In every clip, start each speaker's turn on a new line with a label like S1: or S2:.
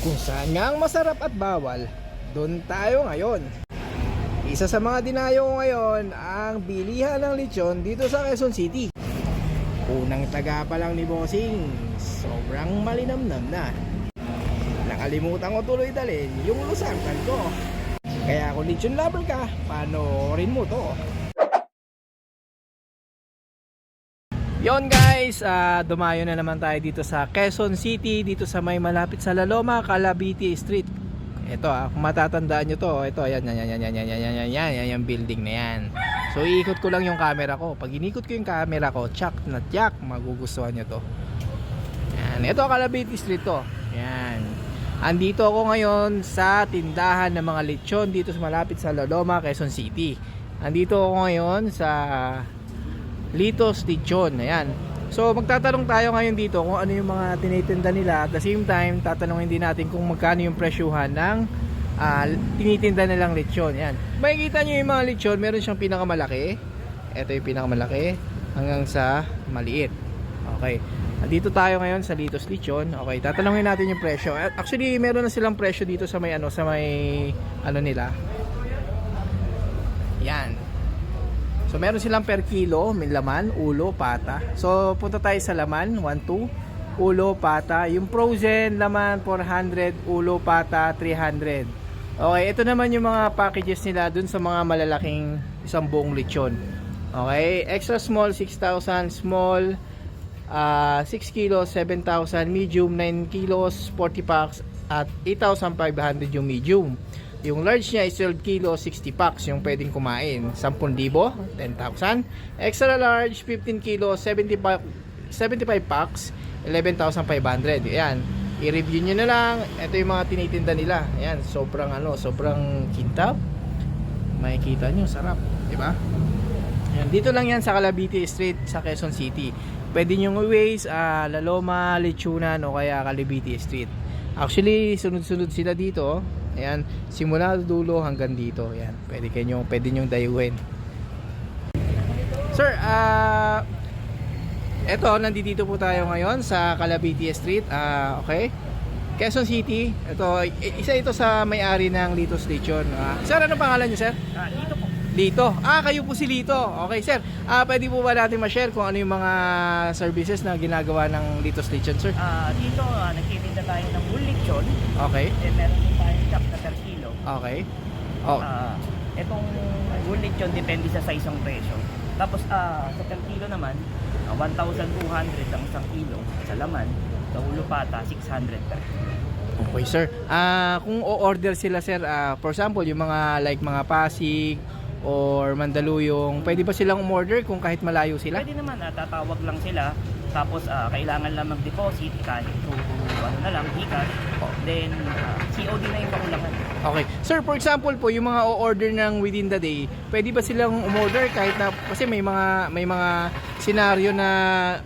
S1: Kung saan nga ang masarap at bawal, doon tayo ngayon. Isa sa mga dinayo ko ngayon ang bilihan ng lechon dito sa Quezon City. Unang taga pa lang ni Bossing, sobrang malinamnam na. Nakalimutan ko tuloy dalhin yung lusartan ko. Kaya kung lechon lover ka, panoorin mo to. Yon guys, ah, dumayo na naman tayo dito sa Quezon City, dito sa may malapit sa Laloma, Calabiti Street. Ito ah, kung matatandaan nyo to, ito, ayan, yan, yan, yan, yan, yan, yan, yan, yan, yan, yung building na yan. So, iikot ko lang yung camera ko. Pag inikot ko yung camera ko, tsak na tsak, magugustuhan nyo to. Yan, ito Calabiti Street to. Yan. Andito ako ngayon sa tindahan ng mga lechon dito sa malapit sa Laloma, Quezon City. Andito ako ngayon sa Litos Lechon. Ayan. So magtatanong tayo ngayon dito kung ano yung mga tinitinda nila. At the same time, tatanungin din natin kung magkano yung presyuhan ng ah, tinitinda nilang lechon. Ayan. Makikita nyo yung mga lechon, meron siyang pinakamalaki. Ito yung pinakamalaki hanggang sa maliit. Okay. Dito tayo ngayon sa Litos Lechon. Okay, tatanungin natin yung presyo. Actually, meron na silang presyo dito sa may ano, sa may ano nila. Yan. So meron silang per kilo, may laman, ulo, pata. So punta tayo sa laman, 1 2, ulo, pata. Yung frozen laman 400, ulo, pata 300. Okay, ito naman yung mga packages nila dun sa mga malalaking isang buong lechon. Okay, extra small 6,000, small ah, 6 kilos 7,000, medium 9 kilos 40 packs at 8,500 yung medium. Yung large niya is 12 kilo 60 packs yung pwedeng kumain. 10,000, 10,000. Extra large 15 kilo 70 pa- 75 packs 11,500. Ayan. I-review nyo na lang. Ito yung mga tinitinda nila. Ayan. Sobrang ano, sobrang kintab. Makikita nyo, sarap. di ba? Ayan, dito lang yan sa Calabiti Street sa Quezon City. Pwede nyo i-ways ah, Laloma, Lechunan o kaya Calabiti Street. Actually, sunod-sunod sila dito. Ayan, simula dulo hanggang dito. Ayan, pwede kayo, pwede nyo dayuhin. Sir, ah eto, nandito po tayo ngayon sa Calabiti Street. Ah, okay. Quezon City. Ito, isa ito sa may-ari ng Litos Lechon. Ah, sir, ano pangalan niyo, sir?
S2: Dito po.
S1: Lito. Ah, kayo po si Lito. Okay, sir. Ah, pwede po ba natin ma-share kung ano yung mga services na ginagawa ng Litos Lechon, sir?
S2: Ah, dito ah, nagtitinda tayo ng bull lechon.
S1: Okay.
S2: Then meron din tayong chop na per kilo.
S1: Okay. Oh,
S2: Ah, itong bull lechon depende sa sa isang presyo. Tapos ah, sa per kilo naman, ah, 1,200 ang isang kilo sa laman. Sa ulo pata, 600 per kilo.
S1: okay, sir. Ah, kung o-order sila, sir, ah, for example, yung mga like mga Pasig or Mandaluyong, pwede ba silang umorder kung kahit malayo sila?
S2: Pwede naman, ah, tatawag lang sila. Tapos ah, kailangan lang mag-deposit kahit through ano na lang, Gcash. Then ah, COD na yung pakulangan.
S1: Okay. Sir, for example po, yung mga o-order ng within the day, pwede ba silang umorder kahit na kasi may mga may mga senaryo na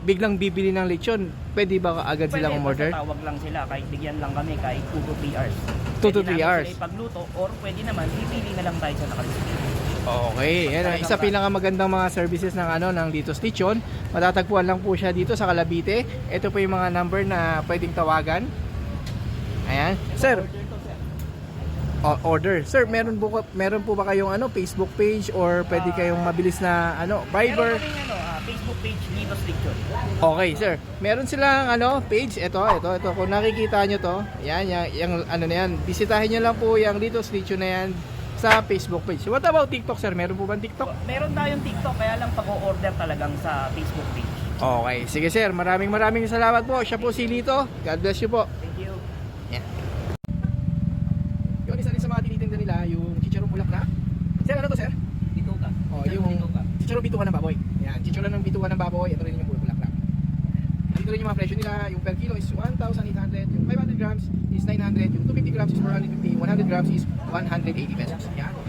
S1: biglang bibili ng lechon, pwede ba agad silang umorder?
S2: basta tawag lang sila, kahit bigyan lang kami kahit 2 to 3 hours.
S1: 2 to
S2: Pwede
S1: 3
S2: namin
S1: hours.
S2: Sila ipagluto or pwede naman, pipili na lang tayo sa nakalista.
S1: Okay, yan ang isa pinakamagandang mga services ng ano ng Litos Lechon. Matatagpuan lang po siya dito sa Calabite. Ito po yung mga number na pwedeng tawagan. Ayan. Sir, o- order. Sir, meron po meron po ba kayong ano Facebook page or pwede kayong mabilis na ano Viber?
S2: Meron kaming ano, ah, Facebook page, Linos Lechon.
S1: Okay, sir. Meron silang ano, page. Ito, ito, ito. Kung nakikita nyo to, yan, yan, yung ano na yan. Bisitahin nyo lang po yung Litos Lechon na yan sa Facebook page. What about TikTok, sir? Meron po ba TikTok?
S2: Meron tayong TikTok, kaya lang pag-o-order talagang sa Facebook page.
S1: Okay, sige sir. Maraming maraming salamat po. Siya po si Lito. God bless you po.
S2: Thank you.
S1: Yung isa rin sa mga tinitinda nila, yung chicharong bulaklak. Sir, ano to sir?
S2: Dito ka.
S1: Oh, yung chicharong bitukan ng baboy. Yan, chicharong ng bitukan ng baboy. Ito rin yung bulaklak. Dito rin yung mga presyo nila. Yung per kilo is 1,800. Yung 500 grams is 900. Yung 250 grams is 450. 100 grams is 180 pesos. Yan.